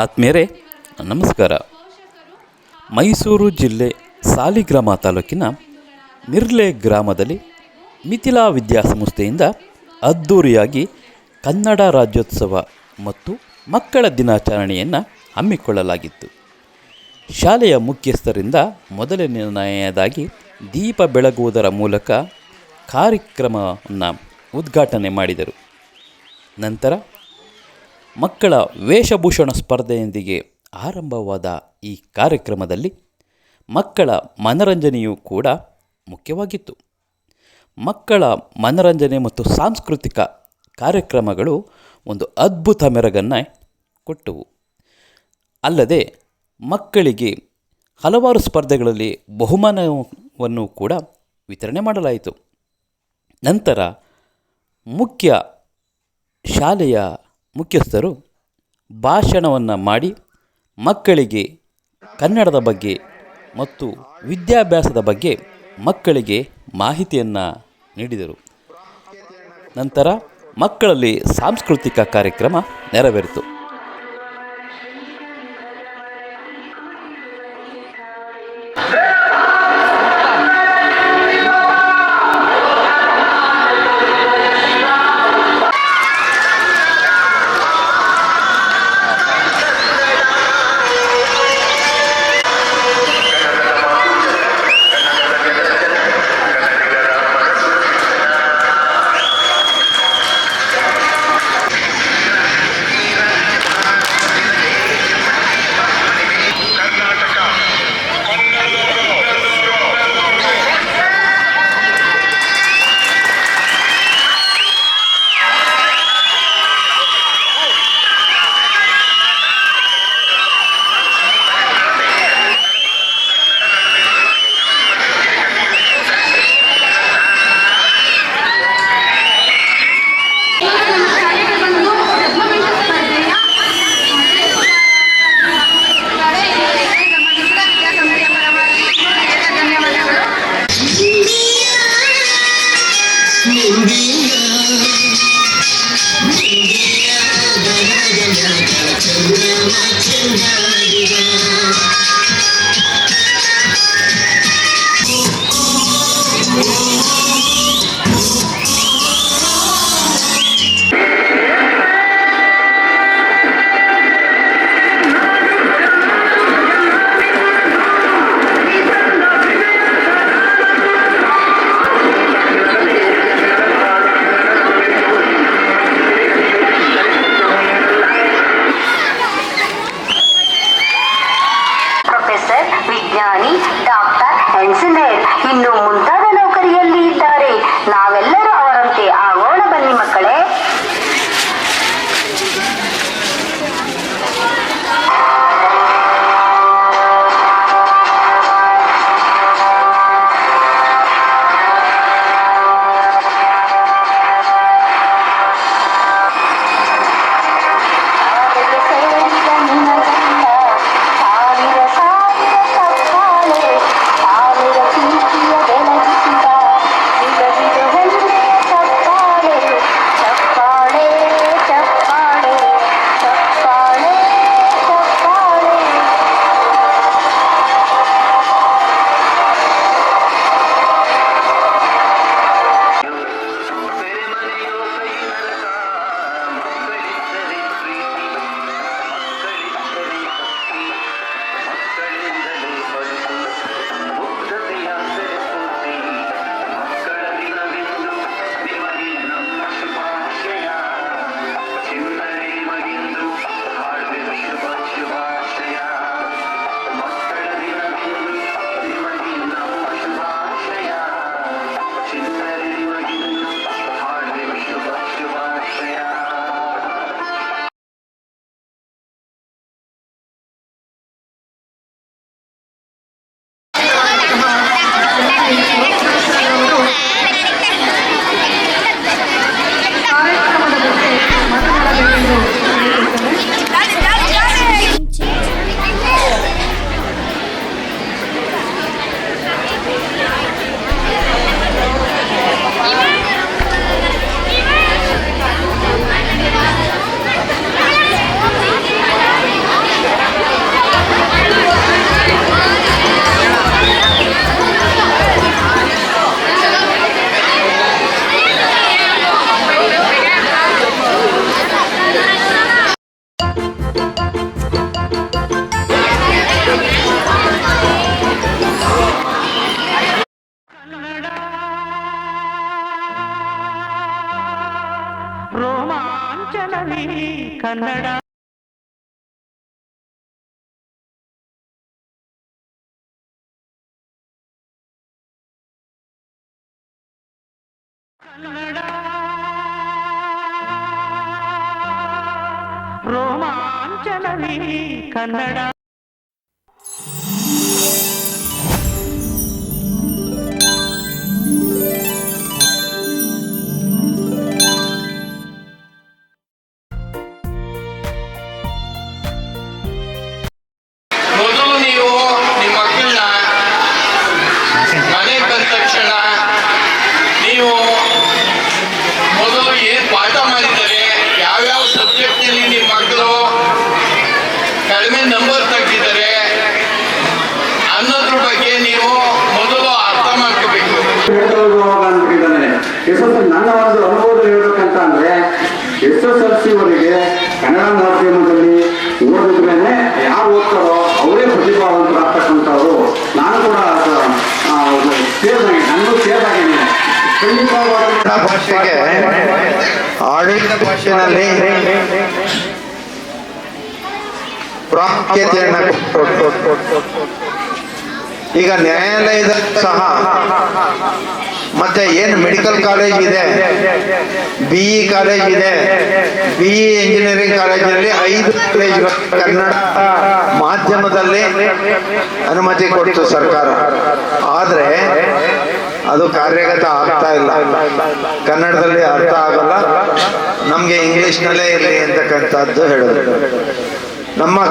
ಆತ್ಮೀಯರೇ, ನಮಸ್ಕಾರ. ಮೈಸೂರು ಜಿಲ್ಲೆ ಸಾಲಿಗ್ರಾಮ ತಾಲೂಕಿನ ನಿರ್ಲೆ ಗ್ರಾಮದಲ್ಲಿ ಮಿಥಿಲಾ ವಿದ್ಯಾಸಂಸ್ಥೆಯಿಂದ ಅದ್ಧೂರಿಯಾಗಿ ಕನ್ನಡ ರಾಜ್ಯೋತ್ಸವ ಮತ್ತು ಮಕ್ಕಳ ದಿನಾಚರಣೆಯನ್ನು ಹಮ್ಮಿಕೊಳ್ಳಲಾಗಿತ್ತು. ಶಾಲೆಯ ಮುಖ್ಯಸ್ಥರಿಂದ ಮೊದಲನೆಯದಾಗಿ ದೀಪ ಬೆಳಗುವುದರ ಮೂಲಕ ಕಾರ್ಯಕ್ರಮವನ್ನು ಉದ್ಘಾಟನೆ ಮಾಡಿದರು. ನಂತರ ಮಕ್ಕಳ ವೇಷಭೂಷಣ ಸ್ಪರ್ಧೆಯೊಂದಿಗೆ ಆರಂಭವಾದ ಈ ಕಾರ್ಯಕ್ರಮದಲ್ಲಿ ಮಕ್ಕಳ ಮನರಂಜನೆಯೂ ಕೂಡ ಮುಖ್ಯವಾಗಿತ್ತು. ಮಕ್ಕಳ ಮನರಂಜನೆ ಮತ್ತು ಸಾಂಸ್ಕೃತಿಕ ಕಾರ್ಯಕ್ರಮಗಳು ಒಂದು ಅದ್ಭುತ ಮೆರಗನ್ನು ಕೊಟ್ಟವು. ಅಲ್ಲದೆ ಮಕ್ಕಳಿಗೆ ಹಲವಾರು ಸ್ಪರ್ಧೆಗಳಲ್ಲಿ ಬಹುಮಾನವನ್ನು ಕೂಡ ವಿತರಣೆ ಮಾಡಲಾಯಿತು. ನಂತರ ಮುಖ್ಯ ಶಾಲೆಯ ಮುಖ್ಯಸ್ಥರು ಭಾಷಣವನ್ನು ಮಾಡಿ ಮಕ್ಕಳಿಗೆ ಕನ್ನಡದ ಬಗ್ಗೆ ಮತ್ತು ವಿದ್ಯಾಭ್ಯಾಸದ ಬಗ್ಗೆ ಮಕ್ಕಳಿಗೆ ಮಾಹಿತಿಯನ್ನು ನೀಡಿದರು. ನಂತರ ಮಕ್ಕಳಲ್ಲಿ ಸಾಂಸ್ಕೃತಿಕ ಕಾರ್ಯಕ್ರಮ ನೆರವೇರಿತು. You're my tonight. Kannada. Kannada. ರೋಮಾಂಚನವೇ Kannada. ಮಾಡ್ಕೋಬೇಕು ಅಂತಿದ್ದಾನೆ ಎಸ್ ಎಸ್ ನನ್ನ ಒಂದು ಅನುಭವ ಹೇಳ್ಬೇಕಂತ ಅಂದ್ರೆ ಎಸ್ ಎಸ್ ಎಲ್ ಸಿ ವರೆಗೆ ಕನ್ನಡ ಮಾಧ್ಯಮದಲ್ಲಿ ಓದಿದ್ಮೇಲೆ ಯಾರು ಓದ್ತಾರೋ ಅವರೇ ಪ್ರತಿಭಾವಂತರಾಗ್ತಕ್ಕಂಥವ್ರು ನಾನು ಕೂಡ ನನಗೂ ಸೇರ್ದಾಗೆ ಖಂಡಿತವಾಗಿ ಕನ್ನಡ ಭಾಷೆಗೆ ಆಡಳಿತ ಭಾಷೆನಲ್ಲಿ ಪ್ರಾಮುಖ್ಯತೆಯನ್ನು ಈಗ ನ್ಯಾಯಾಲಯದ ಸಹ ಮತ್ತೆ ಏನು ಮೆಡಿಕಲ್ ಕಾಲೇಜ್ ಇದೆ? ಬಿ ಇ ಕಾಲೇಜ್ ಇದೆ. ಬಿ ಇ ಇಂಜಿನಿಯರಿಂಗ್ ಕಾಲೇಜಿನಲ್ಲಿ ಐದು ಕಾಲೇಜ್ ಕನ್ನಡ ಮಾಧ್ಯಮದಲ್ಲಿ ಅನುಮತಿ ಕೊಡ್ತು ಸರ್ಕಾರ. ಆದ್ರೆ ಅದು ಕಾರ್ಯಗತ ಆಗ್ತಾ ಇಲ್ಲ. ಕನ್ನಡದಲ್ಲಿ ಅರ್ಥ ಆಗಲ್ಲ. ನಮ್ಗೆ ಇಂಗ್ಲಿಷ್ನಲ್ಲೇ ಇರಲಿ ಅಂತಕ್ಕಂಥದ್ದು ಹೇಳಿದ್ರು. ನಮ್ಮ